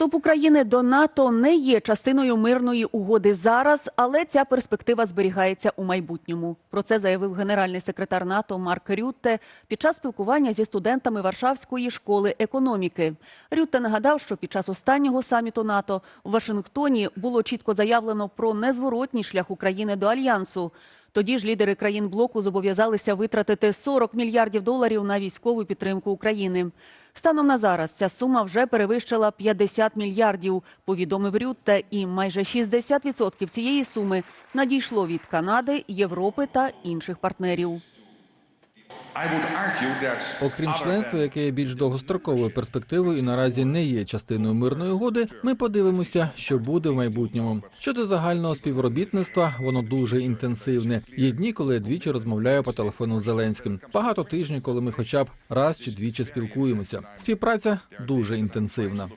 Вступ України до НАТО не є частиною мирної угоди зараз, але ця перспектива зберігається у майбутньому. Про це заявив генеральний секретар НАТО Марк Рютте під час спілкування зі студентами Варшавської школи економіки. Рютте нагадав, що під час останнього саміту НАТО у Вашингтоні було чітко заявлено про незворотній шлях України до альянсу. Тоді ж лідери країн блоку зобов'язалися витратити 40 мільярдів доларів на військову підтримку України. Станом на зараз ця сума вже перевищила 50 мільярдів, повідомив Рютте, і майже 60% цієї суми надійшло від Канади, Європи та інших партнерів. Окрім членства, яке є більш довгостроковою перспективою і наразі не є частиною мирної угоди, ми подивимося, що буде в майбутньому. Щодо загального співробітництва, воно дуже інтенсивне. Є дні, коли я двічі розмовляю по телефону з Зеленським. Багато тижнів, коли ми хоча б раз чи двічі спілкуємося. Співпраця дуже інтенсивна.